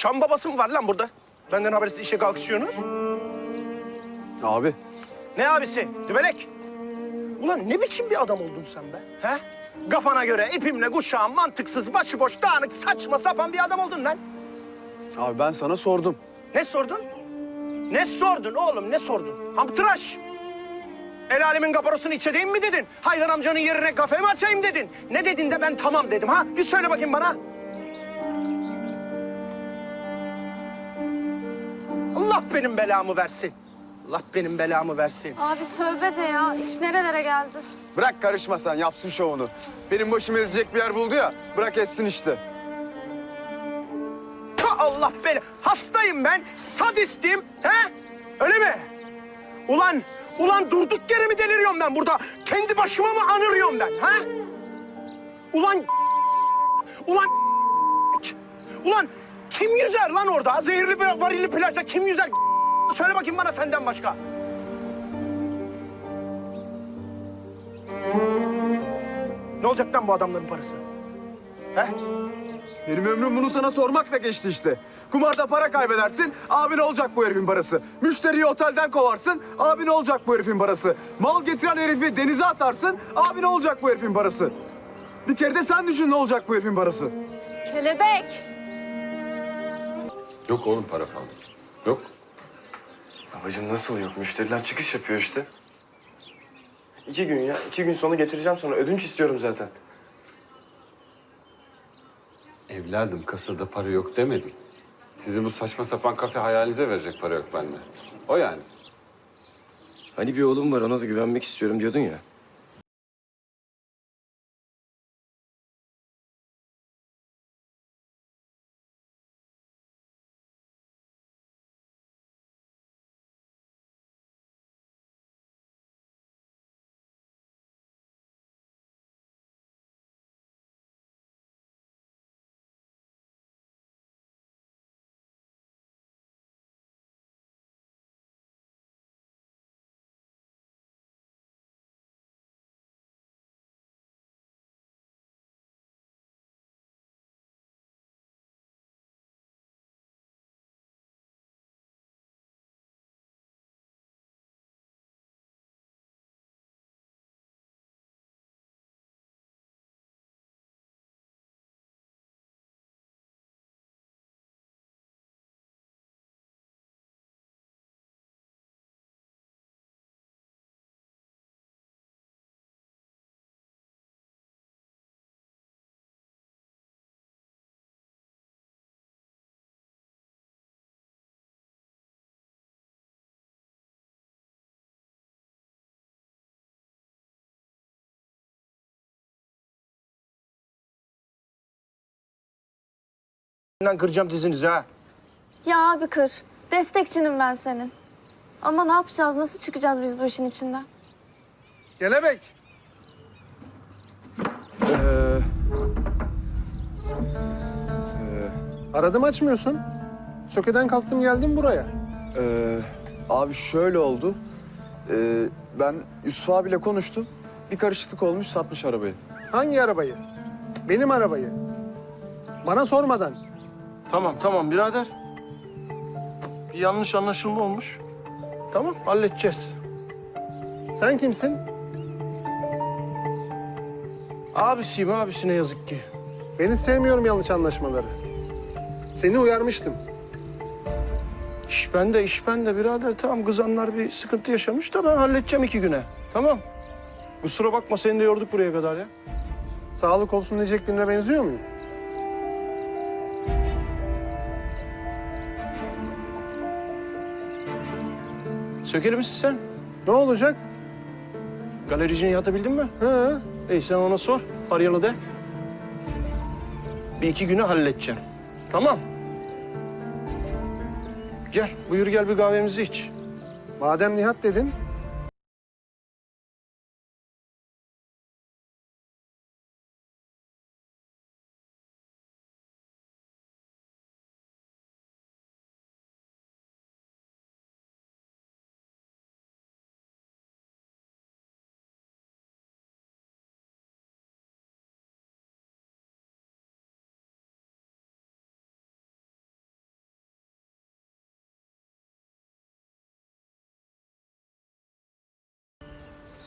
Şam babası mı var lan burada? Benden habersiz işe kalkışıyorsunuz. Abi Ne abisi? Düvelek. Ulan ne biçim bir adam oldun sen be? He? Kafana göre ipimle kuşağım mantıksız, başıboş, dağınık, saçma sapan bir adam oldun lan. Abi ben sana sordum. Ne sordun? Ne sordun oğlum, ne sordun? Hamtıraş. El alemin kaparosunu içedeyim mi dedin? Haydar amcanın yerine kafe mi açayım dedin? Ne dedin de ben tamam dedim ha? Bir söyle bakayım bana. Allah benim belamı versin. Allah benim belamı versin. Abi tövbe de ya. İş nerelere geldi? Bırak karışma sen yapsın şovunu. Benim başımı ezecek bir yer buldu ya. Bırak etsin işte. Allah beni. Hastayım ben. Sadistim. He? Öyle mi? Ulan, ulan durduk yere mi deliriyorum ben burada? Kendi başıma mı anırıyorum ben? Ha? Ulan, ulan, ulan kim yüzer lan orada? Zehirli ve varilli plajda kim yüzer? Söyle bakayım bana senden başka. Ne olacak lan bu adamların parası? He? Benim ömrüm bunu sana sormakla geçti işte. Kumarda para kaybedersin, abin olacak bu herifin parası. Müşteriyi otelden kovarsın, abin olacak bu herifin parası. Mal getiren herifi denize atarsın, abin olacak bu herifin parası. Bir kere de sen düşün ne olacak bu herifin parası. Kelebek. Yok oğlum para falan. Yok. Babacığım nasıl yok? Müşteriler çıkış yapıyor işte. İki gün ya. iki gün sonra getireceğim sonra. Ödünç istiyorum zaten. Evladım kasada para yok demedim. Sizin bu saçma sapan kafe hayalinize verecek para yok bende. O yani. Hani bir oğlum var ona da güvenmek istiyorum diyordun ya. Lan kıracağım dizinizi ha. Ya abi kır. Destekçinim ben senin. Ama ne yapacağız? Nasıl çıkacağız biz bu işin içinden? Kelebek. Ee, Aradım açmıyorsun. Sökeden kalktım geldim buraya. Ee, abi şöyle oldu. Ee, ben Yusuf abiyle konuştum. Bir karışıklık olmuş satmış arabayı. Hangi arabayı? Benim arabayı. Bana sormadan. Tamam tamam birader. Bir yanlış anlaşılma olmuş. Tamam halledeceğiz. Sen kimsin? Abisiyim abisine yazık ki. Beni sevmiyorum yanlış anlaşmaları. Seni uyarmıştım. İş bende iş bende birader. Tamam kızanlar bir sıkıntı yaşamış da ben halledeceğim iki güne. Tamam. Kusura bakma seni de yorduk buraya kadar ya. Sağlık olsun diyecek birine benziyor muyum? Sökeli misin sen? Ne olacak? Galericini yatabildin mi? Ha, İyi sen ona sor. Arayalı de. Bir iki güne halledeceğim. Tamam. Gel buyur gel bir kahvemizi iç. madem Nihat dedin,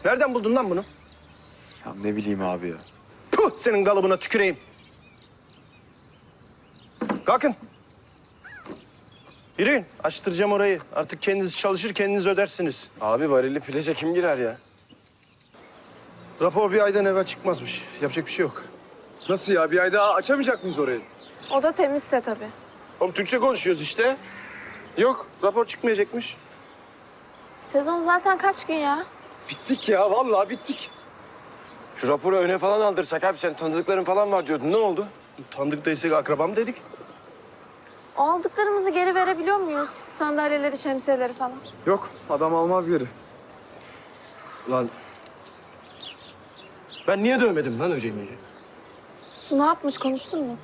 Nereden buldun lan bunu? Ya ne bileyim abi ya. Puh senin kalıbına tüküreyim. Kalkın. Yürüyün. Açtıracağım orayı. Artık kendiniz çalışır kendiniz ödersiniz. Abi varilli plaja kim girer ya? Rapor bir aydan evvel çıkmazmış. Yapacak bir şey yok. Nasıl ya? Bir ay daha açamayacak mıyız orayı? O da temizse tabii. Oğlum Türkçe konuşuyoruz işte. Yok rapor çıkmayacakmış. Sezon zaten kaç gün ya? Bittik ya. Vallahi bittik. Şu raporu öne falan aldırsak abi sen tanıdıkların falan var diyordun. Ne oldu? Tanıdık değilsek akrabam dedik. O aldıklarımızı geri verebiliyor muyuz? Sandalyeleri, şemsiyeleri falan. Yok. Adam almaz geri. Lan ben niye dövmedim lan Öcemi'yi? Su ne yapmış konuştun mu?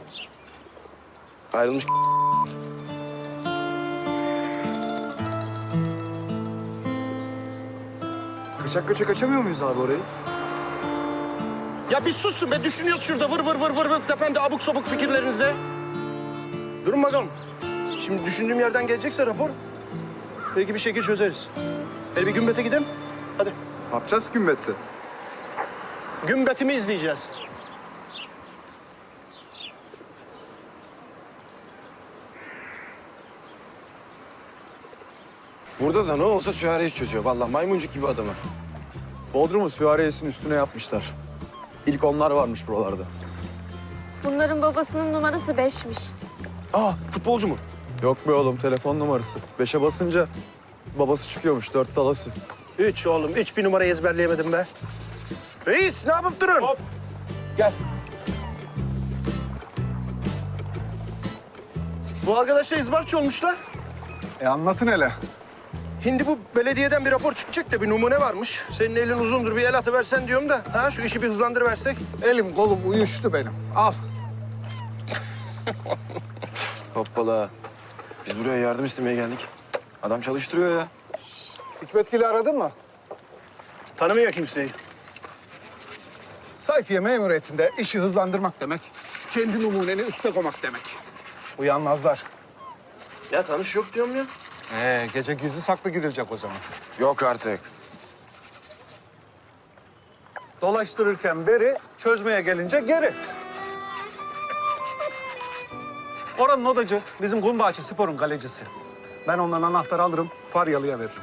Ayrılmış Kaçak göçek açamıyor muyuz abi orayı? Ya bir susun be düşünüyoruz şurada vır vır vır vır vır tepemde abuk sabuk fikirlerinizle. Durun bakalım. Şimdi düşündüğüm yerden gelecekse rapor. Belki bir şekilde çözeriz. Hele bir gümbete gidelim. Hadi. Ne yapacağız kümbette? Gümbetimi izleyeceğiz. Burada da ne olsa süvariyi çözüyor. Vallahi maymuncuk gibi adamı. Bodrum'u süvariyesinin üstüne yapmışlar. İlk onlar varmış buralarda. Bunların babasının numarası beşmiş. Aa futbolcu mu? Yok be oğlum telefon numarası. Beşe basınca babası çıkıyormuş dört dalası. Üç oğlum. Üç bir numara ezberleyemedim be. Reis ne yapıp durun? Hop. Gel. Bu arkadaşlar izbarçı olmuşlar. E anlatın hele. Şimdi bu belediyeden bir rapor çıkacak da bir numune varmış. Senin elin uzundur bir el atıversen diyorum da. Ha şu işi bir hızlandırıversek. Elim kolum uyuştu benim. Al. Hoppala. Biz buraya yardım istemeye geldik. Adam çalıştırıyor ya. Hikmet aradın mı? Tanımıyor kimseyi. Sayfiye memuriyetinde işi hızlandırmak demek, kendi numuneni üste koymak demek. Uyanmazlar. Ya tanış yok diyorum ya. Ee, gece gizli saklı girilecek o zaman. Yok artık. Dolaştırırken beri, çözmeye gelince geri. Oranın odacı, bizim Kumbağaçı Spor'un kalecisi. Ben ondan anahtarı alırım, Faryalı'ya veririm.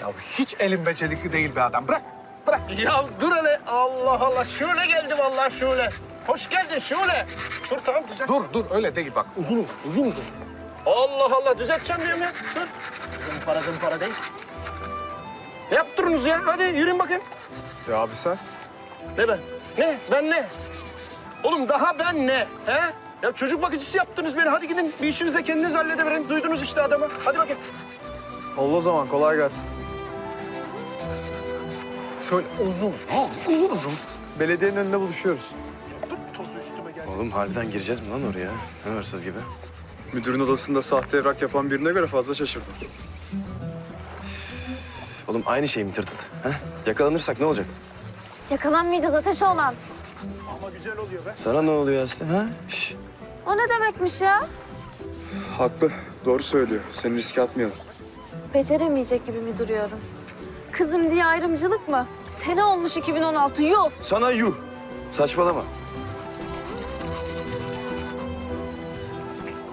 Ya hiç elin becerikli değil be adam. Bırak, bırak. Ya dur hele. Allah Allah. Şöyle geldi vallahi şöyle. Hoş geldin şöyle. Dur tamam düzelt. Dur, dur öyle değil bak. Uzun uzun, uzun uzun. Allah Allah düzelteceğim diyorum ya. Dur. Zımpara zımpara değil. Ne yaptırınız ya? Hadi yürüyün bakayım. Ya abi sen? Ne ben? Ne? Ben ne? Oğlum daha ben ne? He? Ya çocuk bakıcısı yaptınız beni. Hadi gidin bir işinizi de kendiniz hallediverin. Duydunuz işte adamı. Hadi bakayım. Oldu o zaman kolay gelsin. Şöyle uzun uzun, uzun uzun. Belediyenin önünde buluşuyoruz. Dur tozu üstüme geldi. Oğlum harbiden gireceğiz mi lan oraya? Ne hırsız gibi. Müdürün odasında sahte evrak yapan birine göre fazla şaşırdım. Oğlum aynı şey mi tırtıl? Ha? Yakalanırsak ne olacak? Yakalanmayacağız ateş olan. Ama güzel oluyor be. Sana ne oluyor Aslı? Ha? Şş. O ne demekmiş ya? Haklı. Doğru söylüyor. Seni riske atmayalım. Beceremeyecek gibi mi duruyorum? Kızım diye ayrımcılık mı? Sene olmuş 2016 yuh. Sana yuh. Saçmalama.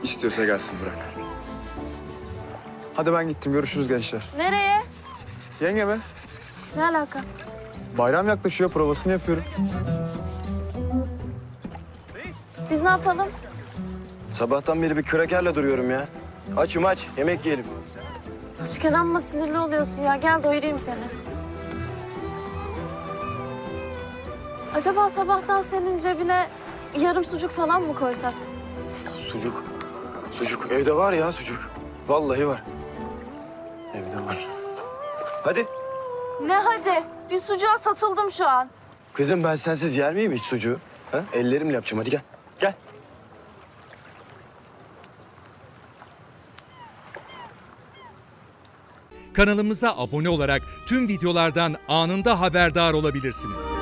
İstiyorsa gelsin bırak. Hadi ben gittim. Görüşürüz gençler. Nereye? Yenge mi? Ne alaka? Bayram yaklaşıyor. Provasını yapıyorum. Biz ne yapalım? Sabahtan beri bir kürekerle duruyorum ya. Açım aç. Yemek yiyelim. Açken amma sinirli oluyorsun ya. Gel doyurayım seni. Acaba sabahtan senin cebine yarım sucuk falan mı koysak? Sucuk. Sucuk. Evde var ya sucuk. Vallahi var. Evde var. Hadi. Ne hadi? Bir sucuğa satıldım şu an. Kızım ben sensiz yer miyim hiç sucuğu? Ha? Ellerimle yapacağım. Hadi gel. Gel. Kanalımıza abone olarak tüm videolardan anında haberdar olabilirsiniz.